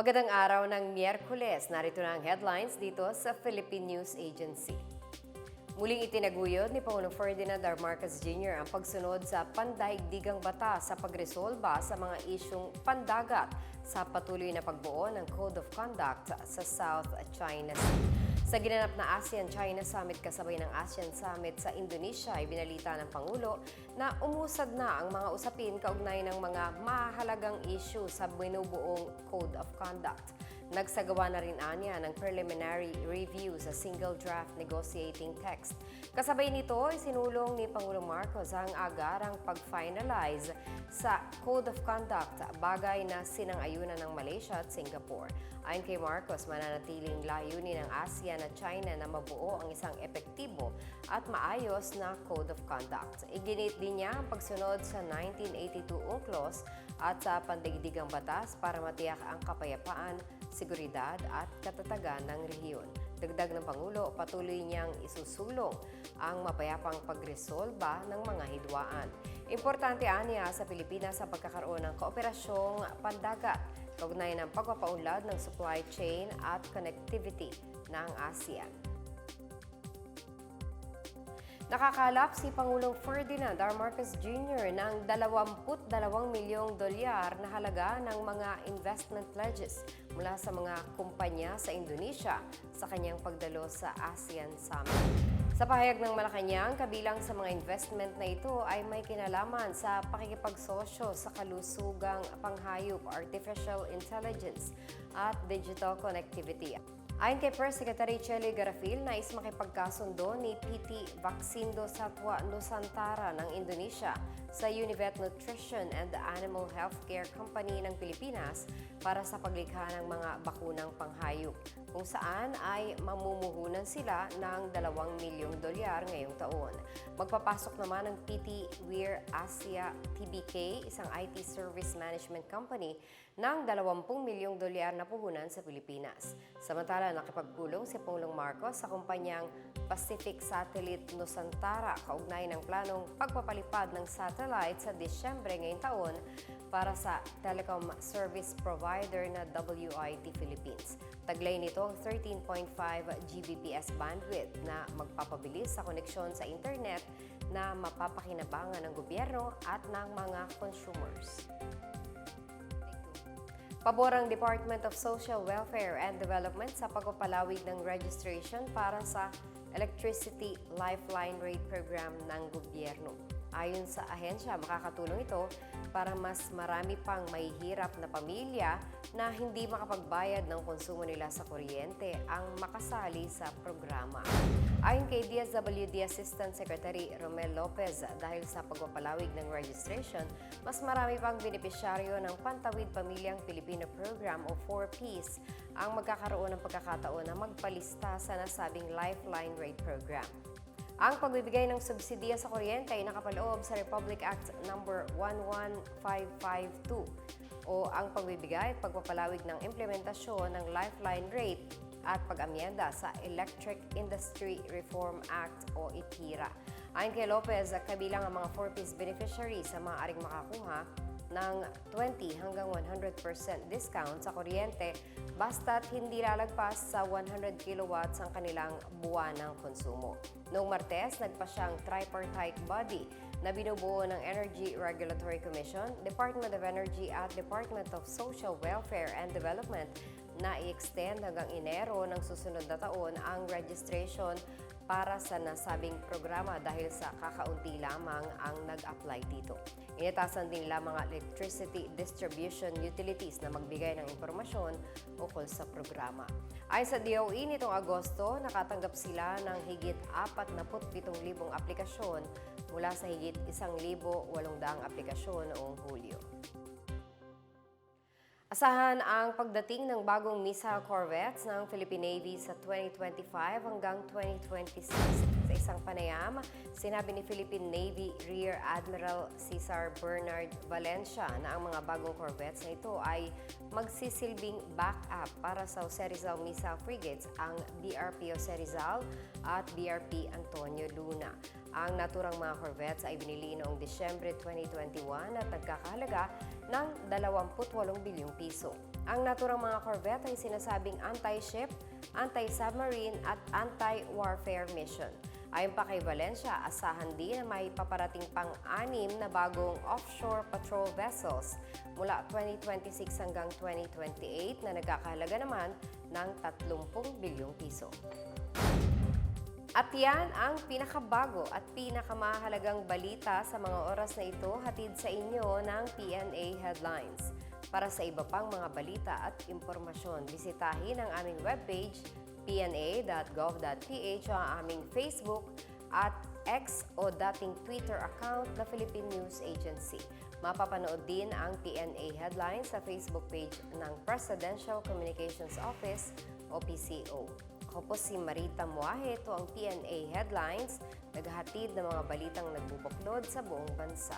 Magandang araw ng Miyerkules. Narito na ang headlines dito sa Philippine News Agency. Muling itinaguyod ni Pangulong Ferdinand R. Marcos Jr. ang pagsunod sa pandaigdigang batas sa pagresolba sa mga isyong pandagat sa patuloy na pagbuo ng Code of Conduct sa South China Sea. Sa ginanap na ASEAN-China Summit kasabay ng ASEAN Summit sa Indonesia, ay binalita ng Pangulo na umusad na ang mga usapin kaugnay ng mga mahalagang issue sa binubuong Code of Conduct. Nagsagawa na rin anya ng preliminary review sa single draft negotiating text. Kasabay nito, isinulong ni Pangulong Marcos ang agarang pag-finalize sa Code of Conduct, bagay na sinang-ayunan ng Malaysia at Singapore. Ayon kay Marcos, mananatiling layunin ng ASEAN at China na mabuo ang isang epektibo at maayos na Code of Conduct. Iginit din niya ang pagsunod sa 1982 UNCLOS at sa pandigdigang batas para matiyak ang kapayapaan, seguridad at katatagan ng rehiyon. Dagdag ng Pangulo, patuloy niyang isusulong ang mapayapang pagresolba ng mga hidwaan. Importante aniya sa Pilipinas ang pagkakaroon ng kooperasyong pandagat kaugnay ng pagpapaunlad ng supply chain at connectivity ng ASEAN. Nakakalap si Pangulong Ferdinand R. Marcos Jr. ng 22 milyong dolyar na halaga ng mga investment pledges mula sa mga kumpanya sa Indonesia sa kanyang pagdalo sa ASEAN Summit. Sa pahayag ng Malacanang, kabilang sa mga investment na ito ay may kinalaman sa pakikipagsosyo sa kalusugang panghayop, artificial intelligence at digital connectivity. Ayon kay First Secretary Chely Garafil, nais makipagkasundo ni PT Vaxindo Satwa Nusantara ng Indonesia sa Univet Nutrition and Animal Healthcare Company ng Pilipinas para sa paglikha ng mga bakunang panghayop, kung saan ay mamumuhunan sila ng 2 milyong dolyar ngayong taon. Magpapasok naman ng PT Weir Asia TBK, isang IT service management company, ng 20 milyong dolyar na puhunan sa Pilipinas. Samantala, nakipagpulong si Pangulong Marcos sa kumpanyang Pacific Satellite Nusantara kaugnay ng planong pagpapalipad ng satellite sa Disyembre ngayong taon para sa telecom service provider na WIT Philippines. Taglay nito ang 13.5 Gbps bandwidth na magpapabilis sa koneksyon sa internet na mapapakinabangan ng gobyerno at ng mga consumers. Pabor ang Department of Social Welfare and Development sa pagpapalawig ng registration para sa Electricity Lifeline Rate Program ng gobyerno. Ayon sa ahensya, makakatulong ito para mas marami pang mahihirap na pamilya na hindi makapagbayad ng konsumo nila sa kuryente ang makasali sa programa. Ayon kay DSWD Assistant Secretary Romel Lopez, dahil sa pagpapalawig ng registration, mas marami pang benepisyaryo ng Pantawid Pamilyang Pilipino Program o 4Ps ang magkakaroon ng pagkakataon na magpalista sa nasabing Lifeline Rate Program. Ang pagbibigay ng subsidiya sa kuryente ay nakapaloob sa Republic Act No. 11552 o ang pagbibigay at pagpapalawig ng implementasyon ng Lifeline Rate at pag-amyenda sa Electric Industry Reform Act o ITIRA. Ayon kay Lopez, kabilang ang mga 4-piece beneficiaries sa maaaring makakuha ng 20 hanggang 100% discount sa kuryente basta't hindi lalagpas sa 100 kilowatts ang kanilang buwanang konsumo. Noong Martes, nagpa siyang tripartite body na binubuo ng Energy Regulatory Commission, Department of Energy at Department of Social Welfare and Development na i-extend hanggang Enero ng susunod na taon ang registration para sa nasabing programa dahil sa kakaunti lamang ang nag-apply dito. Initasan din nila mga electricity distribution utilities na magbigay ng impormasyon ukol sa programa. Ayon sa DOE nitong Agosto, nakatanggap sila ng higit 47,000 aplikasyon mula sa higit 1,800 aplikasyon noong Hulyo. Asahan ang pagdating ng bagong missile corvettes ng Philippine Navy sa 2025 hanggang 2026. Sa isang panayam, sinabi ni Philippine Navy Rear Admiral Cesar Bernard Valencia na ang mga bagong corvettes na ito ay magsisilbing backup para sa Jose Rizal missile frigates, ang BRP Jose Rizal at BRP Antonio Luna. Ang naturang mga corvettes ay binili noong Disyembre 2021 at nagkakahalaga ng 28 bilyong piso. Ang naturang mga corvette ay sinasabing anti-ship, anti-submarine at anti-warfare mission. Ayon pa kay Valencia, asahan din na may paparating pang anim na bagong offshore patrol vessels mula 2026 hanggang 2028 na nagkakahalaga naman ng 30 bilyong piso. At yan ang pinakabago at pinakamahalagang balita sa mga oras na ito hatid sa inyo ng PNA Headlines. Para sa iba pang mga balita at impormasyon, bisitahin ang aming webpage pna.gov.ph ang aming Facebook at X o dating Twitter account na Philippine News Agency. Mapapanood din ang PNA Headlines sa Facebook page ng Presidential Communications Office o PCO. Ako po si Marita Muahe, ito ang PNA Headlines, naghahatid ng mga balitang nagbubuklod sa buong bansa.